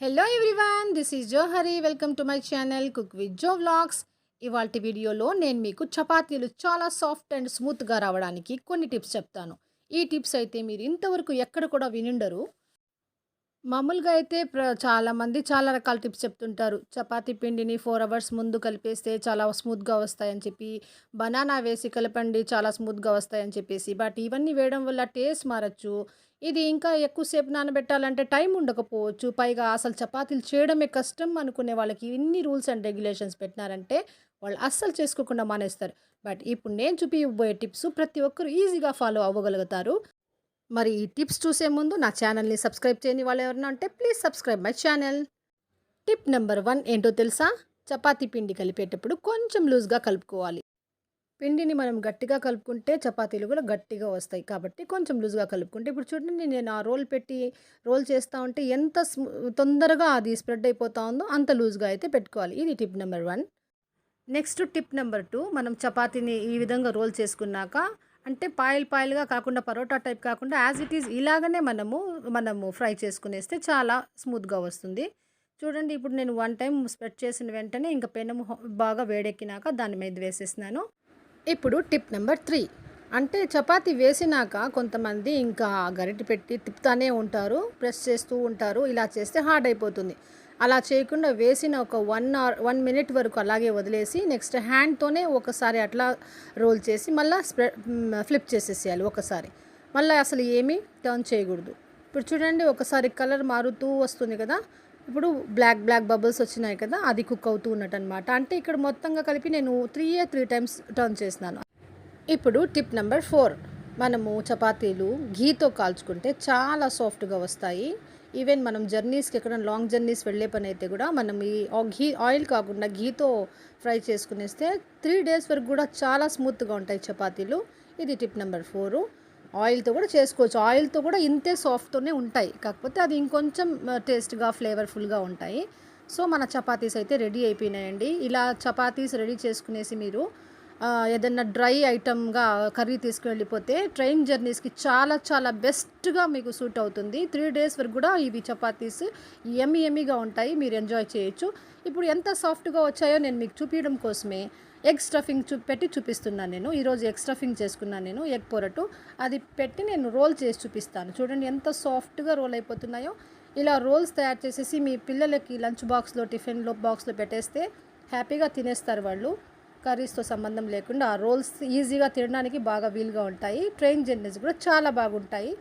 Hello everyone this is Johari welcome to my channel cook with Jo vlogs ఇవాళ వీడియోలో నేను మీకు చపాతీలు చాలా సాఫ్ట్ అండ్ స్మూత్గా రావడానికి కొన్ని టిప్స్ చెప్తాను. ఈ టిప్స్ అయితే మీరు ఇంతవరకు ఎక్కడ కూడా వినుండరు. మామూలుగా అయితే ప్ర చాలామంది చాలా రకాల టిప్స్ చెప్తుంటారు. చపాతీ పిండిని ఫోర్ అవర్స్ ముందు కలిపేస్తే చాలా స్మూత్గా వస్తాయని చెప్పి బనానా వేసి కలపండి చాలా స్మూత్గా వస్తాయని చెప్పేసి బట్ ఇవన్నీ వేయడం వల్ల టేస్ట్ మారచ్చు. ఇది ఇంకా ఎక్కువసేపు నానబెట్టాలంటే టైం ఉండకపోవచ్చు. పైగా అసలు చపాతీలు చేయడమే కష్టం అనుకునే వాళ్ళకి ఇన్ని రూల్స్ అండ్ రెగ్యులేషన్స్ పెట్టినారంటే వాళ్ళు అస్సలు చేసుకోకుండా మానేస్తారు. బట్ ఇప్పుడు నేను చూపించబోయే టిప్స్ ప్రతి ఒక్కరు ఈజీగా ఫాలో అవ్వగలుగుతారు. మరి ఈ టిప్స్ చూసే ముందు నా ఛానల్ని సబ్స్క్రైబ్ చేయని వాళ్ళు ఎవరన్నా అంటే please subscribe my channel. Tip number one ఏంటో తెలుసా? చపాతీ పిండి కలిపేటప్పుడు కొంచెం లూజ్గా కలుపుకోవాలి. పిండిని మనం గట్టిగా కలుపుకుంటే చపాతీలు కూడా గట్టిగా వస్తాయి. కాబట్టి కొంచెం లూజ్గా కలుపుకుంటే ఇప్పుడు చూడండి నేను ఆ రోల్ పెట్టి రోల్ చేస్తూ ఉంటే ఎంత స్మూ- తొందరగా అది స్ప్రెడ్ అయిపోతా ఉందో అంత లూజ్గా అయితే పెట్టుకోవాలి. ఇది tip number one. Next tip number two మనం చపాతీని ఈ విధంగా రోల్ చేసుకున్నాక అంటే పాయిల్ పాయిల్గా కాకుండా పరోటా టైప్ కాకుండా యాజ్ ఇట్ ఈజ్ ఇలాగనే మనము మనము ఫ్రై చేసుకునేస్తే చాలా స్మూత్గా వస్తుంది. చూడండి ఇప్పుడు నేను వన్ టైం స్ప్రెడ్ చేసిన వెంటనే ఇంకా పెనము బాగా వేడెక్కినాక దాని మీద వేసేసినాను. ఇప్పుడు టిప్ నెంబర్ త్రీ. అంటే చపాతీ వేసినాక కొంతమంది ఇంకా గరిటె పెట్టి తిప్పుతానే ఉంటారు ప్రెస్ చేస్తూ ఉంటారు ఇలా చేస్తే హార్డ్ అయిపోతుంది. అలా చేయకుండా వేసిన ఒక వన్ అవర్ వన్ మినిట్ వరకు అలాగే వదిలేసి నెక్స్ట్ హ్యాండ్తోనే ఒకసారి అట్లా రోల్ చేసి మళ్ళీ స్ప్రెడ్ ఫ్లిప్ చేసేసేయాలి ఒకసారి. మళ్ళీ అసలు ఏమీ టర్న్ చేయకూడదు. ఇప్పుడు చూడండి ఒకసారి కలర్ మారుతూ వస్తుంది కదా ఇప్పుడు బ్లాక్ బ్లాక్ బబుల్స్ వచ్చినాయి కదా అది కుక్ అవుతూ ఉన్నట్టు అనమాట అంటే ఇక్కడ మొత్తంగా కలిపి నేను త్రీ ఏ త్రీ టైమ్స్ టర్న్ చేసినాను. ఇప్పుడు టిప్ నెంబర్ ఫోర్ మనము చపాతీలు ఘీతో కాల్చుకుంటే చాలా సాఫ్ట్గా వస్తాయి. ఈవెన్ మనం జర్నీస్కి ఎక్కడ లాంగ్ జర్నీస్ వెళ్ళే పని అయితే కూడా మనం ఈ ఆ ఘీ ఆయిల్ కాకుండా ఘీతో ఫ్రై చేసుకునేస్తే త్రీ డేస్ వరకు కూడా చాలా స్మూత్గా ఉంటాయి చపాతీలు. ఇది టిప్ నెంబర్ ఫోరు ఆయిల్తో కూడా చేసుకోవచ్చు. ఆయిల్తో కూడా ఇంతే సాఫ్ట్తోనే ఉంటాయి. కాకపోతే అది ఇంకొంచెం టేస్ట్గా ఫ్లేవర్ఫుల్గా ఉంటాయి. సో మన చపాతీస్ అయితే రెడీ అయిపోయినాయండి. ఇలా చపాతీస్ రెడీ చేసుకునేసి మీరు ఏదన్నా డ్రై ఐటమ్గా కర్రీ తీసుకువెళ్ళిపోతే ట్రైన్ జర్నీస్కి చాలా చాలా బెస్ట్గా మీకు సూట్ అవుతుంది. త్రీ డేస్ వరకు కూడా ఇవి చపాతీస్ ఎమ్మి ఎమ్మిగా ఉంటాయి. మీరు ఎంజాయ్ చేయొచ్చు. ఇప్పుడు ఎంత సాఫ్ట్గా వచ్చాయో నేను మీకు చూపించడం కోసమే. ఎగ్ స్టఫింగ్ చూ పెట్టి చూపిస్తున్నాను నేను. ఈరోజు ఎగ్ స్టఫింగ్ చేసుకున్నాను నేను ఎగ్ పొరటు. అది పెట్టి నేను రోల్ చేసి చూపిస్తాను. చూడండి ఎంత సాఫ్ట్గా రోల్ అయిపోతున్నాయో. ఇలా రోల్స్ తయారు చేసేసి మీ పిల్లలకి లంచ్ బాక్స్లో టిఫిన్లో బాక్స్లో పెట్టేస్తే హ్యాపీగా తినేస్తారు వాళ్ళు. కర్రీస్తో సంబంధం లేకుండా ఆ రోల్స్ ఈజీగా తినడానికి బాగా వీలుగా ఉంటాయి. ట్రైన్ జర్నీస్ కూడా చాలా బాగుంటాయి.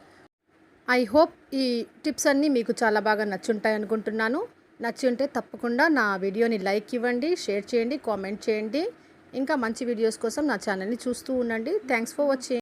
ఐ హోప్ ఈ టిప్స్ అన్నీ మీకు చాలా బాగా నచ్చుంటాయి అనుకుంటున్నాను. నచ్చి ఉంటే తప్పకుండా నా వీడియోని లైక్ ఇవ్వండి షేర్ చేయండి కామెంట్ చేయండి. ఇంకా మంచి వీడియోస్ కోసం నా ఛానల్ని చూస్తూ ఉండండి. Thanks for watching